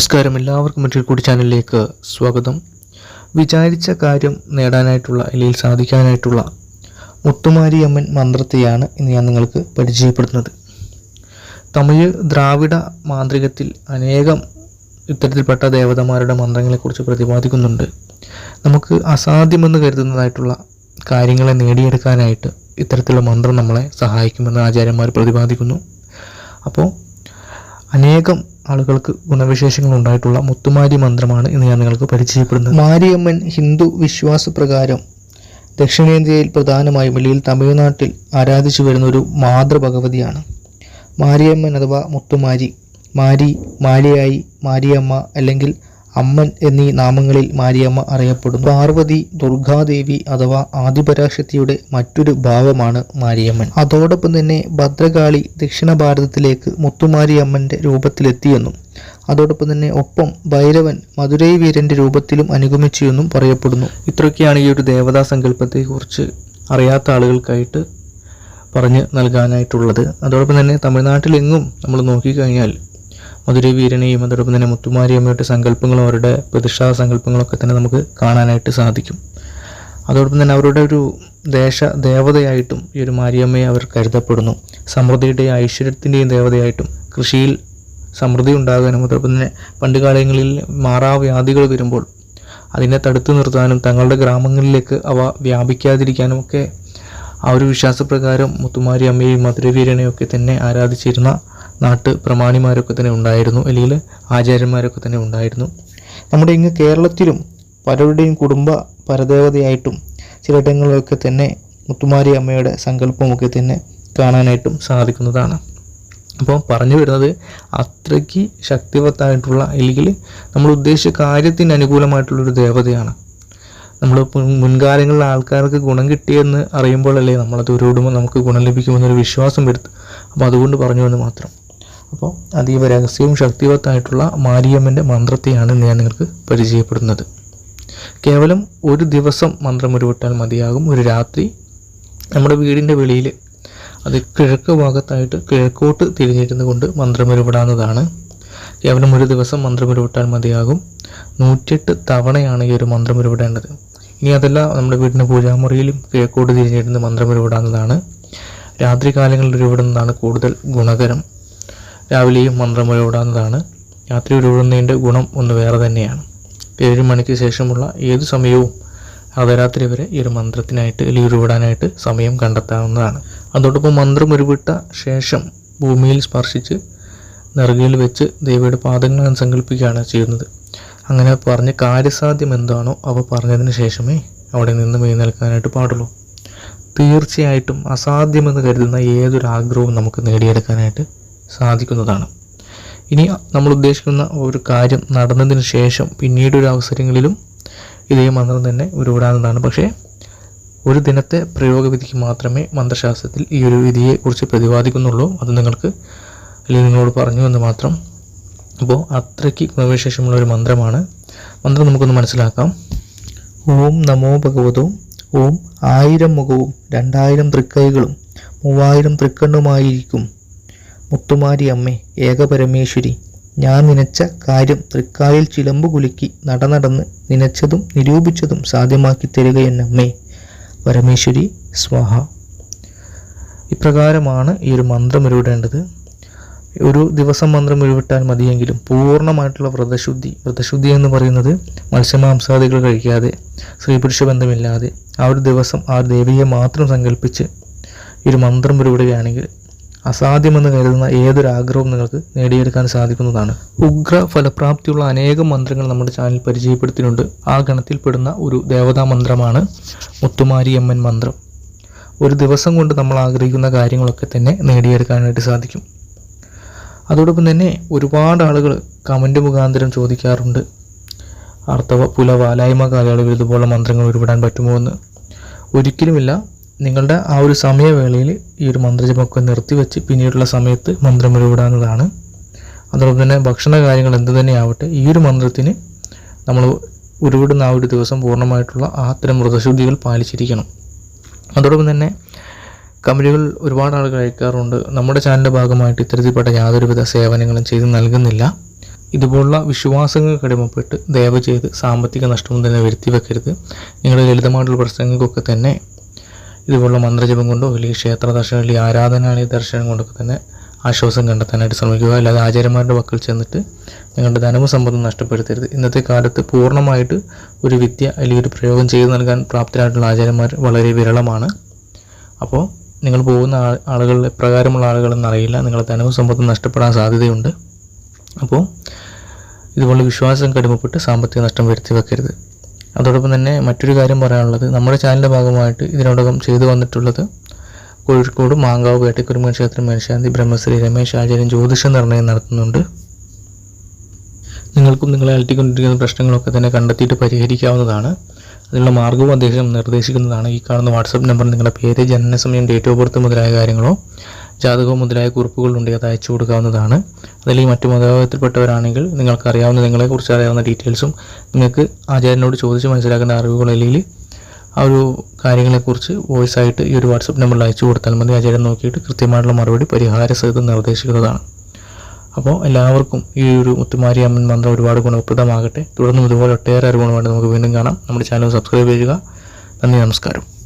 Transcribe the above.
നമസ്കാരം എല്ലാവർക്കും മറ്റൊരു കൂടി ചാനലിലേക്ക് സ്വാഗതം. വിചാരിച്ച കാര്യം നേടാനായിട്ടുള്ള അല്ലെങ്കിൽ സാധിക്കാനായിട്ടുള്ള മുത്തുമാരിയമ്മൻ മന്ത്രത്തെയാണ് ഇന്ന് ഞാൻ നിങ്ങൾക്ക് പരിചയപ്പെടുത്തുന്നത്. തമിഴ് ദ്രാവിഡ മാന്ത്രികത്തിൽ അനേകം ഇത്തരത്തിൽപ്പെട്ട ദേവതമാരുടെ മന്ത്രങ്ങളെക്കുറിച്ച് പ്രതിപാദിക്കുന്നുണ്ട്. നമുക്ക് അസാധ്യമെന്ന് കരുതുന്നതായിട്ടുള്ള കാര്യങ്ങളെ നേടിയെടുക്കാനായിട്ട് ഇത്തരത്തിലുള്ള മന്ത്രം നമ്മളെ സഹായിക്കുമെന്ന് ആചാര്യന്മാർ പ്രതിപാദിക്കുന്നു. അപ്പോൾ അനേകം ആളുകൾക്ക് ഗുണവിശേഷങ്ങൾ ഉണ്ടായിട്ടുള്ള മുത്തുമാരി മന്ത്രമാണ് ഇന്ന് ഞാൻ നിങ്ങൾക്ക് പരിചയപ്പെടുന്നത്. മാരിയമ്മൻ ഹിന്ദു വിശ്വാസപ്രകാരം ദക്ഷിണേന്ത്യയിൽ പ്രധാനമായും അല്ലെങ്കിൽ തമിഴ്നാട്ടിൽ ആരാധിച്ചു വരുന്ന ഒരു മാതൃഭഗവതിയാണ്. മാരിയമ്മൻ അഥവാ മുത്തുമാരി മാരി മാരിയായി മാരിയമ്മ അല്ലെങ്കിൽ അമ്മൻ എന്നീ നാമങ്ങളിൽ മാരിയമ്മ അറിയപ്പെടുന്നു. പാർവതി ദുർഗാദേവി അഥവാ ആദിപരാശക്തിയുടെ മറ്റൊരു ഭാവമാണ് മാരിയമ്മൻ. അതോടൊപ്പം തന്നെ ഭദ്രകാളി ദക്ഷിണ ഭാരതത്തിലേക്ക് മുത്തുമാരിയമ്മന്റെ രൂപത്തിലെത്തിയെന്നും അതോടൊപ്പം തന്നെ ഒപ്പം ഭൈരവൻ മധുരൈ വീരന്റെ രൂപത്തിലും അനുഗമിച്ചു എന്നും പറയപ്പെടുന്നു. ഇത്രയൊക്കെയാണ് ഈ ഒരു ദേവതാ സങ്കല്പത്തെക്കുറിച്ച് അറിയാത്ത ആളുകൾക്കായിട്ട് പറഞ്ഞ് നൽകാനായിട്ടുള്ളത്. അതോടൊപ്പം തന്നെ തമിഴ്നാട്ടിലെങ്ങും നമ്മൾ നോക്കിക്കഴിഞ്ഞാൽ മധുരൈ വീരനെയും അതോടൊപ്പം തന്നെ മുത്തുമാരിയമ്മയുടെ സങ്കല്പങ്ങളും അവരുടെ പ്രതിഷ്ഠാ സങ്കല്പങ്ങളൊക്കെ തന്നെ നമുക്ക് കാണാനായിട്ട് സാധിക്കും. അതോടൊപ്പം തന്നെ അവരുടെ ഒരു ദേശ ദേവതയായിട്ടും ഈ ഒരു മാരിയമ്മയെ അവർ കരുതപ്പെടുന്നു. സമൃദ്ധിയുടെയും ഐശ്വര്യത്തിന്റെയും ദേവതയായിട്ടും കൃഷിയിൽ സമൃദ്ധി ഉണ്ടാകാനും അതോടൊപ്പം തന്നെ പണ്ട് കാലങ്ങളിൽ മാറാവ്യാധികൾ വരുമ്പോൾ അതിനെ തടുത്തു നിർത്താനും തങ്ങളുടെ ഗ്രാമങ്ങളിലേക്ക് അവ വ്യാപിക്കാതിരിക്കാനും ഒക്കെ ആ ഒരു വിശ്വാസപ്രകാരം മുത്തുമാരി അമ്മയെയും മധുരവീരനെയും ഒക്കെ തന്നെ ആരാധിച്ചിരുന്ന നാട്ട് പ്രമാണിമാരൊക്കെ തന്നെ ഉണ്ടായിരുന്നു. അല്ലെങ്കിൽ ആചാര്യന്മാരൊക്കെ തന്നെ ഉണ്ടായിരുന്നു. നമ്മുടെ ഇങ്ങ് കേരളത്തിലും പലരുടെയും കുടുംബ പരദേവതയായിട്ടും ചിലയിടങ്ങളിലൊക്കെ തന്നെ മുത്തുമാരി അമ്മയുടെ സങ്കല്പമൊക്കെ തന്നെ കാണാനായിട്ടും സാധിക്കുന്നതാണ്. അപ്പോൾ പറഞ്ഞു വരുന്നത് അത്രയ്ക്ക് ശക്തിവത്തായിട്ടുള്ള അല്ലെങ്കിൽ നമ്മൾ ഉദ്ദേശിച്ച കാര്യത്തിന് അനുകൂലമായിട്ടുള്ളൊരു ദേവതയാണ്. നമ്മൾ മുൻകാലങ്ങളിലെ ആൾക്കാർക്ക് ഗുണം കിട്ടിയെന്ന് അറിയുമ്പോഴല്ലേ നമ്മളത് ഉരുവിടുമ്പോൾ നമുക്ക് ഗുണം ലഭിക്കുമെന്നൊരു വിശ്വാസം വരുത്തും. അപ്പോൾ അതുകൊണ്ട് പറഞ്ഞു എന്ന് മാത്രം. അപ്പോൾ അതീവ രഹസ്യവും ശക്തിവത്തായിട്ടുള്ള മാരിയമ്മന്റെ മന്ത്രത്തെയാണ് ഞാൻ നിങ്ങൾക്ക് പരിചയപ്പെടുന്നത്. കേവലം ഒരു ദിവസം മന്ത്രം ഉരുവിട്ടാൽ മതിയാകും. ഒരു രാത്രി നമ്മുടെ വീടിന്റെ വെളിയിൽ അത് കിഴക്ക് ഭാഗത്തായിട്ട് കിഴക്കോട്ട് തിരിഞ്ഞിരുന്നു കൊണ്ട് മന്ത്രം ഉരുവിടാവുന്നതാണ് കേവലം ഒരു ദിവസം മന്ത്രം ഉരുവിട്ടാൽ മതിയാകും. നൂറ്റെട്ട് തവണയാണ് ഈ ഒരു മന്ത്രം ഉരുവിടേണ്ടത് ഇനി അതല്ല നമ്മുടെ വീടിന്റെ പൂജാമുറിയിലും കിഴക്കോട്ട് തിരിഞ്ഞിരുന്ന് മന്ത്രം ഉരുവിടാവുന്നതാണ് രാത്രി കാലങ്ങളിൽ ഉരുവിടുന്നതാണ് കൂടുതൽ ഗുണകരം. രാവിലെയും മന്ത്രം ഉരുവിടാവുന്നതാണ് രാത്രി ഉരുവിടുന്നതിന്റെ ഗുണം ഒന്ന് വേറെ തന്നെയാണ്. ഏഴ് മണിക്ക് ശേഷമുള്ള ഏത് സമയവും അർദ്ധരാത്രി വരെ ഈ ഒരു മന്ത്രത്തിനായിട്ട് അല്ലെങ്കിൽ ഉരുവിടാനായിട്ട് സമയം കണ്ടെത്താവുന്നതാണ്. അതോടൊപ്പം മന്ത്രം ഉരുവിട്ട ശേഷം ഭൂമിയിൽ സ്പർശിച്ച് നെറുകയിൽ വെച്ച് ദേവിയുടെ പാദങ്ങൾ സങ്കല്പിക്കുകയാണ് ചെയ്യുന്നത്. അങ്ങനെ പറഞ്ഞ് കാര്യസാധ്യം എന്താണോ അവ പറഞ്ഞതിന് ശേഷമേ അവിടെ നിന്ന് എഴുന്നേൽക്കാനായിട്ട് പാടുള്ളൂ. തീർച്ചയായിട്ടും അസാധ്യമെന്ന് കരുതുന്ന ഏതൊരു ആഗ്രഹവും നമുക്ക് നേടിയെടുക്കാനായിട്ട് സാധിക്കുന്നതാണ്. ഇനി നമ്മൾ ഉദ്ദേശിക്കുന്ന ഒരു കാര്യം നടന്നതിന് ശേഷം പിന്നീട് ഒരു അവസരങ്ങളിലും ഇതേ മന്ത്രം തന്നെ ഉരുവിടാവുന്നതാണ്. പക്ഷേ ഒരു ദിനത്തെ പ്രയോഗവിധിക്ക് മാത്രമേ മന്ത്രശാസ്ത്രത്തിൽ ഈ ഒരു വിധിയെക്കുറിച്ച് പ്രതിപാദിക്കുന്നുള്ളൂ. അത് നിങ്ങൾക്ക് അല്ലെങ്കിൽ നിങ്ങളോട് പറഞ്ഞു എന്ന് മാത്രം. അപ്പോൾ അത്രയ്ക്ക് ഗുണവിശേഷമുള്ള ഒരു മന്ത്രമാണ്. മന്ത്രം നമുക്കൊന്ന് മനസ്സിലാക്കാം. ഓം നമോ ഭഗവതവും ഓം ആയിരം മുഖവും രണ്ടായിരം തൃക്കൈകളും മൂവായിരം തൃക്കണ്ണുമായിരിക്കും. മുത്തുമാരി അമ്മേ ഏകപരമേശ്വരി ഞാൻ നനച്ച കാര്യം തൃക്കാലിൽ ചിലമ്പ് കുലുക്കി നടനടന്ന് നനച്ചതും നിരൂപിച്ചതും സാധ്യമാക്കി തരിക എന്നമ്മേ പരമേശ്വരി സ്വാഹ. ഇപ്രകാരമാണ് ഈ ഒരു മന്ത്രം ഉരുവിടേണ്ടത് ഒരു ദിവസം മന്ത്രം ഉരുവിട്ടാൽ മതിയെങ്കിലും പൂർണമായിട്ടുള്ള വ്രതശുദ്ധി വ്രതശുദ്ധി എന്ന് പറയുന്നത് മത്സ്യമാംസാദികൾ കഴിക്കാതെ സ്ത്രീ പുരുഷ ബന്ധമില്ലാതെ ആ ഒരു ദിവസം ആ ദേവിയെ മാത്രം സങ്കല്പിച്ച് ഈ ഒരു മന്ത്രം ഉരുവിടുകയാണെങ്കിൽ അസാധ്യമെന്ന് കരുതുന്ന ഏതൊരു ആഗ്രഹവും നിങ്ങൾക്ക് നേടിയെടുക്കാൻ സാധിക്കുന്നതാണ്. ഉഗ്ര ഫലപ്രാപ്തിയുള്ള അനേകം മന്ത്രങ്ങൾ നമ്മുടെ ചാനൽ പരിചയപ്പെടുത്തിയിട്ടുണ്ട്. ആ ഗണത്തിൽപ്പെടുന്ന ഒരു ദേവതാ മന്ത്രമാണ് മുത്തുമാരിയമ്മൻ മന്ത്രം. ഒരു ദിവസം കൊണ്ട് നമ്മൾ ആഗ്രഹിക്കുന്ന കാര്യങ്ങളൊക്കെ തന്നെ നേടിയെടുക്കാനായിട്ട് സാധിക്കും. അതോടൊപ്പം തന്നെ ഒരുപാട് ആളുകൾ കമന്റ് മുഖാന്തരം ചോദിക്കാറുണ്ട്. ആർത്തവ പുല വാലായ്മ കാലയളവിൽ ഇതുപോലെ മന്ത്രങ്ങൾ ഒരുപെടാൻ പറ്റുമോ എന്ന്. ഒരിക്കലുമില്ല. നിങ്ങളുടെ ആ ഒരു സമയവേളയിൽ ഈ ഒരു മന്ത്രജപമൊക്കെ നിർത്തിവെച്ച് പിന്നീടുള്ള സമയത്ത് മന്ത്രം ഉരുവിടാവുന്നതാണ് അതോടൊപ്പം തന്നെ ഭക്ഷണ കാര്യങ്ങൾ എന്ത് തന്നെയാവട്ടെ ഈ ഒരു മന്ത്രത്തിന് നമ്മൾ ഉരുവിടുന്ന ആ ഒരു ദിവസം പൂർണമായിട്ടുള്ള ആ അത്തരം മൃതശുദ്ധികൾ പാലിച്ചിരിക്കണം. അതോടൊപ്പം തന്നെ കമ്പനികൾ ഒരുപാട് ആളുകൾ അയക്കാറുണ്ട്. നമ്മുടെ ചാനലിന്റെ ഭാഗമായിട്ട് ഇത്തരത്തിൽപ്പെട്ട യാതൊരുവിധ സേവനങ്ങളും ചെയ്ത് നൽകുന്നില്ല. ഇതുപോലുള്ള വിശ്വാസങ്ങൾ കടിമപ്പെട്ട് ദയവ് ചെയ്ത് സാമ്പത്തിക നഷ്ടം തന്നെ വരുത്തി വെക്കരുത് നിങ്ങളുടെ ലളിതമായിട്ടുള്ള പ്രശ്നങ്ങൾക്കൊക്കെ തന്നെ ഇതുപോലുള്ള മന്ത്രജപം കൊണ്ടോ അല്ലെങ്കിൽ ക്ഷേത്ര ദർശനം അല്ലെങ്കിൽ ആരാധനാലയ ദർശനം കൊണ്ടൊക്കെ തന്നെ ആശ്വാസം കണ്ടെത്താനായിട്ട് ശ്രമിക്കുക. അല്ലാതെ ആചാര്യന്മാരുടെ പക്കൽ ചെന്നിട്ട് നിങ്ങളുടെ ധനവും സമ്പത്തും നഷ്ടപ്പെടുത്തരുത്. ഇന്നത്തെ കാലത്ത് പൂർണമായിട്ട് ഒരു വിദ്യ അല്ലെങ്കിൽ ഒരു പ്രയോഗം ചെയ്തു നൽകാൻ പ്രാപ്തരായിട്ടുള്ള ആചാര്യന്മാർ വളരെ വിരളമാണ്. അപ്പോൾ നിങ്ങൾ പോകുന്ന ആളുകൾ എപ്രകാരമുള്ള ആളുകളെന്ന് അറിയില്ല. നിങ്ങളുടെ ധനവും സമ്പത്തും നഷ്ടപ്പെടാൻ സാധ്യതയുണ്ട്. അപ്പോൾ ഇതുപോലെ വിശ്വാസം കടുമപ്പെട്ട് സാമ്പത്തിക നഷ്ടം വരുത്തി വെക്കരുത്. അതോടൊപ്പം തന്നെ മറ്റൊരു കാര്യം പറയാനുള്ളത് നമ്മുടെ ചാനലിന്റെ ഭാഗമായിട്ട് ഇതിനോടകം ചെയ്തു വന്നിട്ടുള്ളത് കോഴിക്കോട് മാങ്കാവ് വേട്ടക്കുരുമൻ ക്ഷേത്രം മേൽശാന്തി ബ്രഹ്മശ്രീ രമേശ് ആചാര്യൻ ജ്യോതിഷ നിർണയം നടത്തുന്നുണ്ട്. നിങ്ങൾക്കും നിങ്ങളെ അലട്ടിക്കൊണ്ടിരിക്കുന്ന പ്രശ്നങ്ങളൊക്കെ തന്നെ കണ്ടെത്തിയിട്ട് പരിഹരിക്കാവുന്നതാണ്. അതിനുള്ള മാർഗവും അദ്ദേഹം നിർദ്ദേശിക്കുന്നതാണ്. ഈ കാണുന്ന വാട്സപ്പ് നമ്പർ നിങ്ങളുടെ പേര് ജനന സമയം ഡേറ്റ് ഓഫ് ബർത്ത് മുതലായ കാര്യങ്ങളോ ജാതകവും മുതലായ കുറിപ്പുകളുണ്ടെങ്കിൽ അത് അയച്ചു കൊടുക്കാവുന്നതാണ്. അതല്ലെങ്കിൽ മറ്റു മതവിഭാഗത്തിൽപ്പെട്ടവരാണെങ്കിൽ നിങ്ങൾക്ക് അറിയാവുന്ന നിങ്ങളെക്കുറിച്ച് അറിയാവുന്ന ഡീറ്റെയിൽസും നിങ്ങൾക്ക് ആചാര്യനോട് ചോദിച്ച് മനസ്സിലാക്കേണ്ട അറിവുകൾ അല്ലെങ്കിൽ ആ ഒരു കാര്യങ്ങളെക്കുറിച്ച് വോയിസ് ആയിട്ട് ഈ ഒരു വാട്സപ്പ് നമ്പറിൽ അയച്ചു കൊടുത്താൽ മതി. ആചാര്യൻ നോക്കിയിട്ട് കൃത്യമായിട്ടുള്ള മറുപടി പരിഹാര സഹിതം നിർദ്ദേശിക്കുന്നതാണ്. അപ്പോൾ എല്ലാവർക്കും ഈ ഒരു മുത്തുമാരി അമ്മൻ മന്ത്രം ഒരുപാട് ഗുണപ്രദമാകട്ടെ. തുടർന്നും ഇതുപോലെ ഒട്ടേറെ അറിവുകളുമായിട്ട് നമുക്ക് വീണ്ടും കാണാം. നമ്മുടെ ചാനൽ സബ്സ്ക്രൈബ് ചെയ്യുക. നന്ദി നമസ്കാരം.